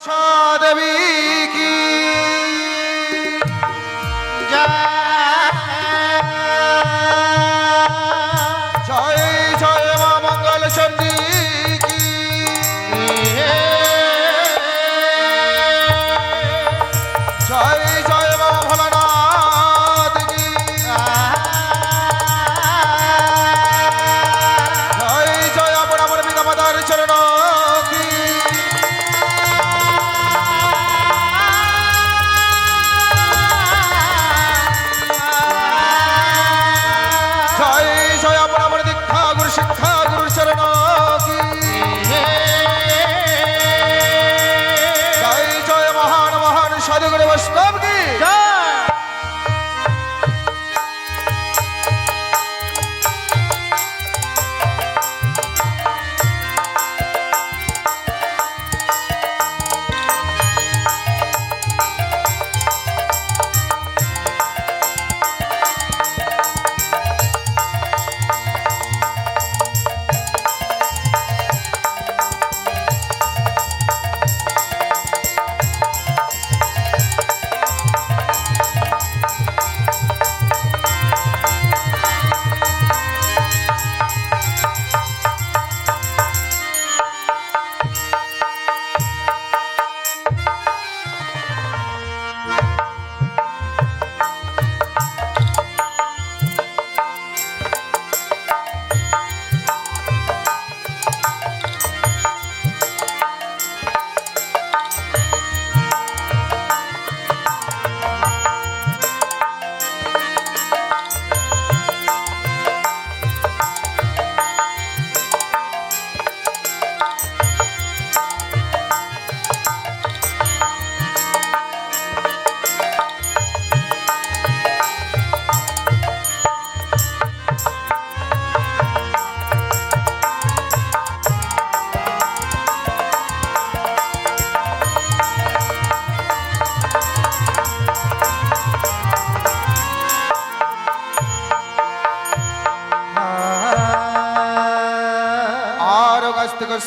Shut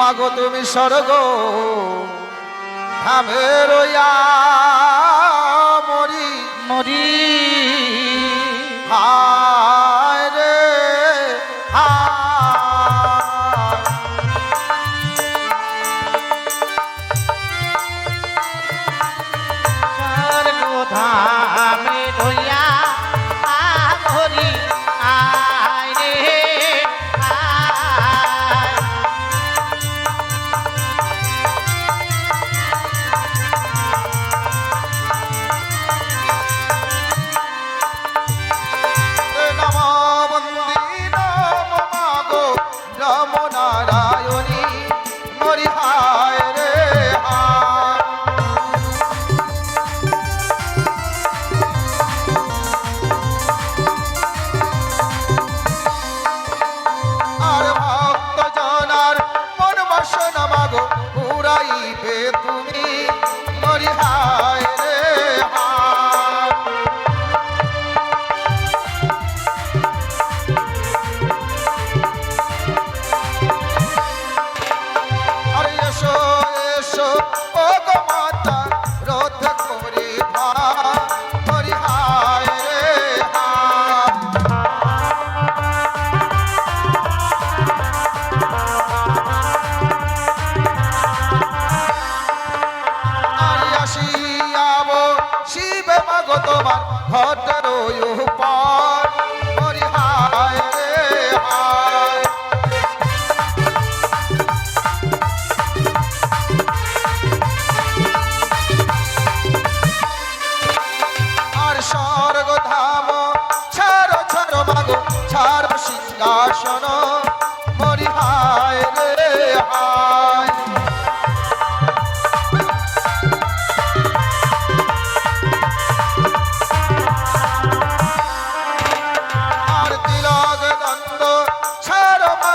মাগো তুমি স্বর্গ। রইয়া মরি মরি। হায় যমনারা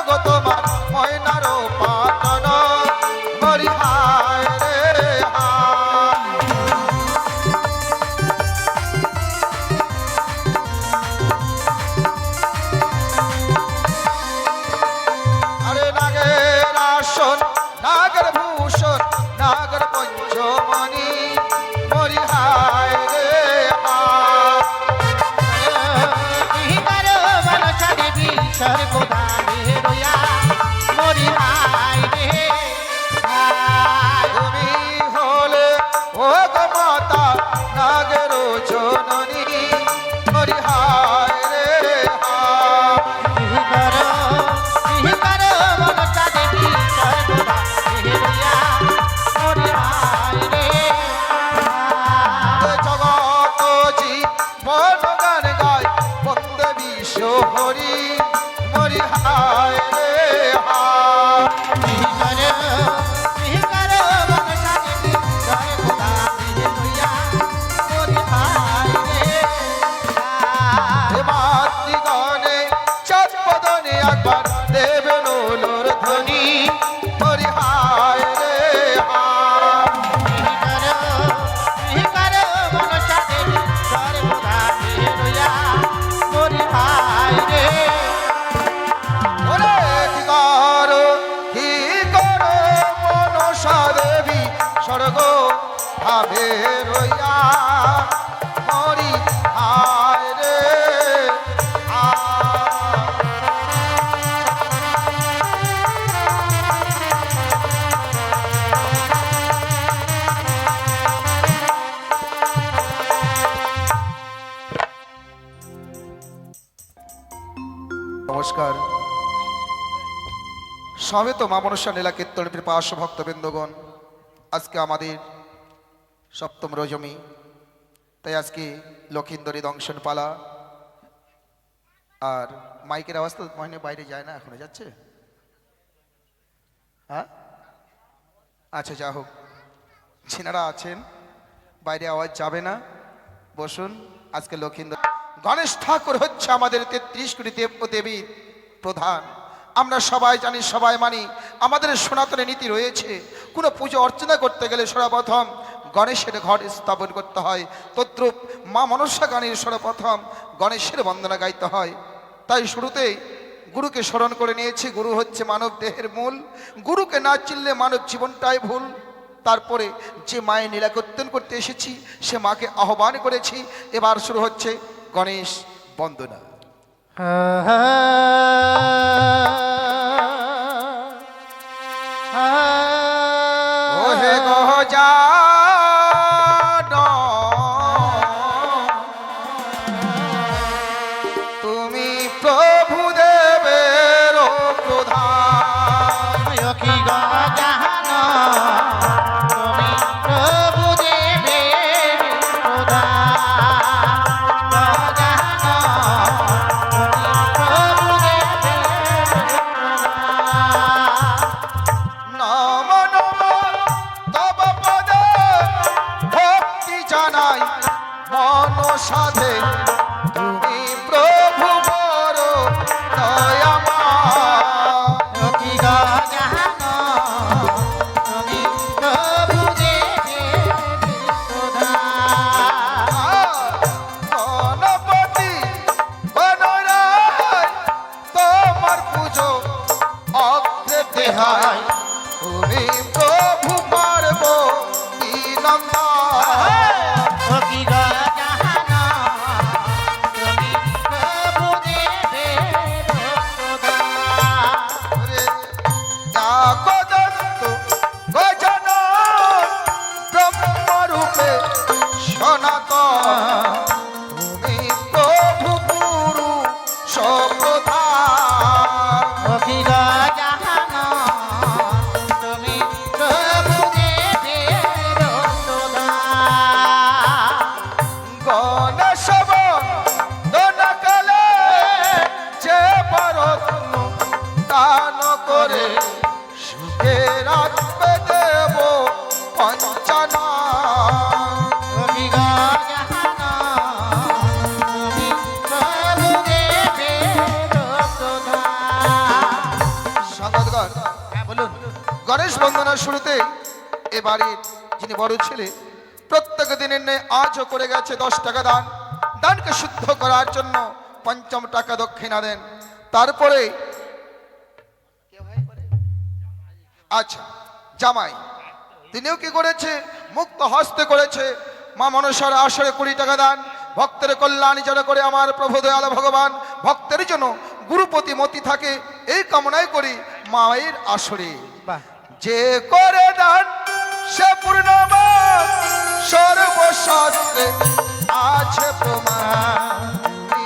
ছাড় তোমার। সমেত মামনসা নীলা কীর্তনের পার্শ্ব ভক্তবৃন্দগণ আজকে আমাদের সপ্তম রজমি তাই আজকে লক্ষিন্দরী দংশন পালা। আর মাইকের আওয়াজ তো বাইরে যায় না, এখনও যাচ্ছে? হ্যাঁ? আচ্ছা যা হোক। ছিনারা আছেন, বাইরে আওয়াজ যাবে না। বসুন, আজকে লক্ষিন্দর গণেশ ঠাকুর হচ্ছে আমাদের তেত্রিশ কোটি দেব দেবীর প্রধান। আমরা সবাই জানি, সবাই মানি, আমাদের সনাতনে নীতি রয়েছে। কোনো পুজো অর্চনা করতে গেলে সর্বপ্রথম গণেশের ঘর স্থাপন করতে হয়। তদ্রূপ মা মনসা গানের সর্বপ্রথম গণেশের বন্দনা গাইতে হয়। তাই শুরুতেই গুরুকে স্মরণ করে নিয়েছি, গুরু হচ্ছে মানব দেহের মূল। গুরুকে না চিনলে মানব জীবনটাই ভুল। তারপরে যে মায়ের নীলাকীর্তন করতে এসেছি, সে মাকে আহ্বান করেছি। এবার শুরু হচ্ছে গণেশ বন্দনা। ওহে বাড়ির যিনি বড় ছেলে প্রত্যেক দিনের ন্যায় আজও করে গেছে দশ টাকা দান। দানকে শুদ্ধ করার জন্য পঞ্চম টাকা দক্ষিণা দেন। তারপরে আচ্ছা জামাই তিনিও কি করেছে? মুক্ত হস্তে করেছে। মা মনসার আসরে কুড়ি টাকা দান। ভক্তের কল্যাণ যেন করে আমার প্রভু দয়াল ভগবান। ভক্তের জন্য গুরুপতি মতি থাকে এই কামনাই করি মায়ের আসরে। যে করে দান সে পূর্ণবান সর্বশাস্ত্রে আছে প্রমাণ। কি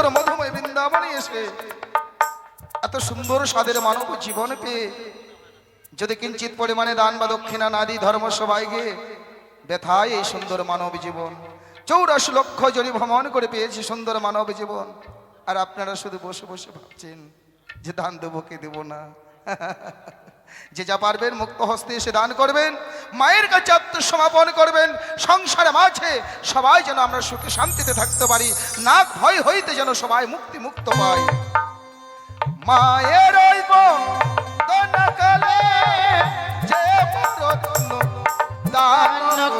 সুন্দর মধুময় বৃন্দাবনে এসে এত সুন্দর স্বাদের মানব জীবন পেয়ে যদি কিঞ্চিত পরিমাণে দান বা দক্ষিণা না দিই ধর্ম সবাই গিয়ে ব্যথায় এই সুন্দর মানব জীবন। চৌরাশি লক্ষ জনি ভ্রমণ করে পেয়েছি সুন্দর মানব জীবন। আর আপনারা শুধু বসে বসে ভাবছেন যে দান দেবো কে দেবো না? যে যা পারবেন মুক্ত হস্তে এসে দান করবেন মায়ের কাছে আত্মসমাপন করবেন সংসারে মাঝে সবাই যেন আমরা সুখে শান্তিতে থাকতে পারি না ভয় হইতে যেন সবাই মুক্তি মুক্ত পায়। মায়ের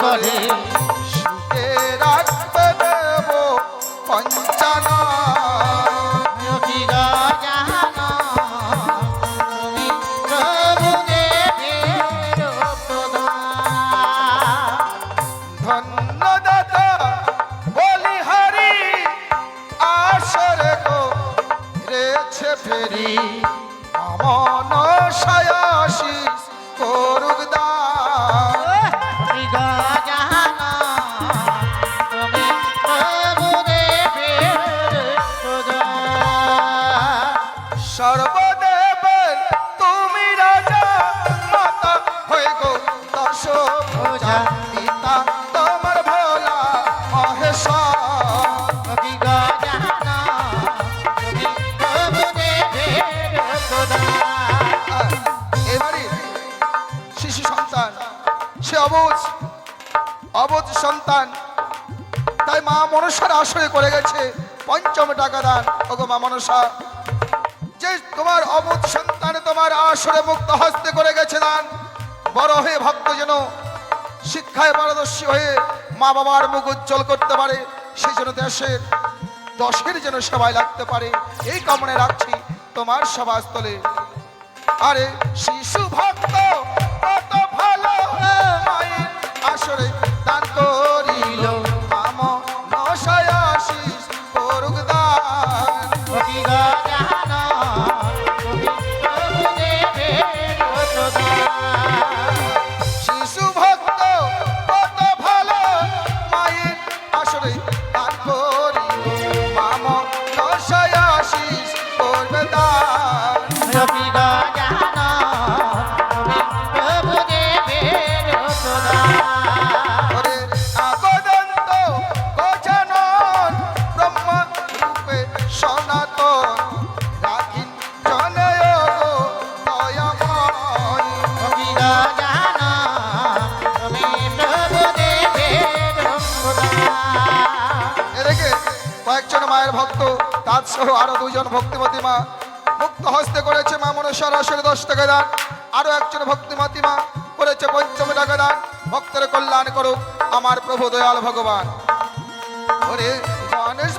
করে। সুখে রাখবে দেব পঞ্চানা ফেরি আমন সায়াশিস করুক অবুজ অবুজ সন্তান। তাই মা মনসার আশ্রয় করে গেছে, পঞ্চম টাকা দান। ওগো মা মনসা, যে তোমার অবুজ সন্তান তোমার আসরে মুক্ত হস্তে করে গেছে দান, বড় হয়ে ভক্ত যেন শিক্ষায় পারদর্শী হয়ে মা বাবার মুখ উজ্জ্বল করতে পারে সেই জন্য দেশের দশের যেন সবাই লাগতে পারে, এই কামনে রাখছি তোমার সভাস্থলে। আরে শিশু ভক্ত, কত ভালো আসরে দান দুজন ভক্তিমতী মা মুক্ত হস্তে করেছে মা মনসার আসরে দশ টাকা দান। আরও একজন ভক্তিমতী মা করেছে পঞ্চম টাকা দান। ভক্তের কল্যাণ করুক আমার প্রভু দয়াল ভগবান। গণেশ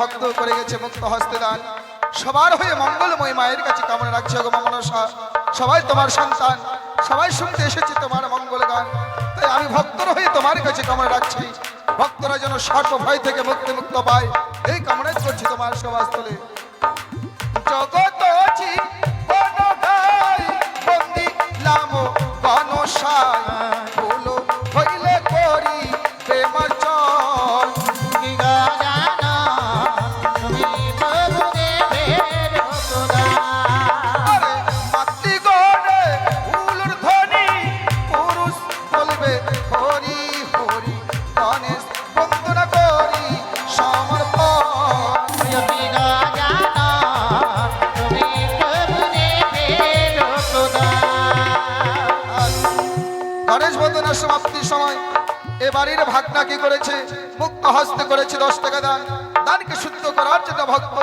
ভক্ত করে গেছে মুক্ত হস্তে দান। সবার হয়ে মঙ্গলময় মায়ের কাছে কামনা রাখছে গো মনসা। সবাই তোমার সন্তান, সবাই শুনতে এসেছে তোমার মঙ্গল গান। তাই আমি ভক্তর হয়ে তোমার কাছে কামনা রাখছি। ভক্তরা যেন সর্ব ভয় থেকে মুক্তি মুক্ত পায়। এই কামনা করছি তোমার সবাস্থলে জগত বন্দি লাম হস্তে করেছে দশ টাকা দান। দানকে শুদ্ধ করার জন্য ভক্ত।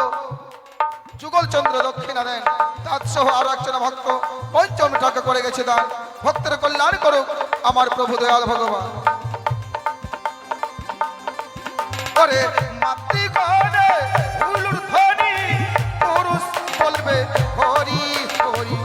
যুগল চন্দ্র দক্ষিণা দেন তার সহ আরও একজন ভক্ত। পঞ্চম টাকা করে গেছে দান। ভক্তের কল্যাণ করুক আমার প্রভু দয়াল ভগবান। করে পুরুষ বলবে, হরি করি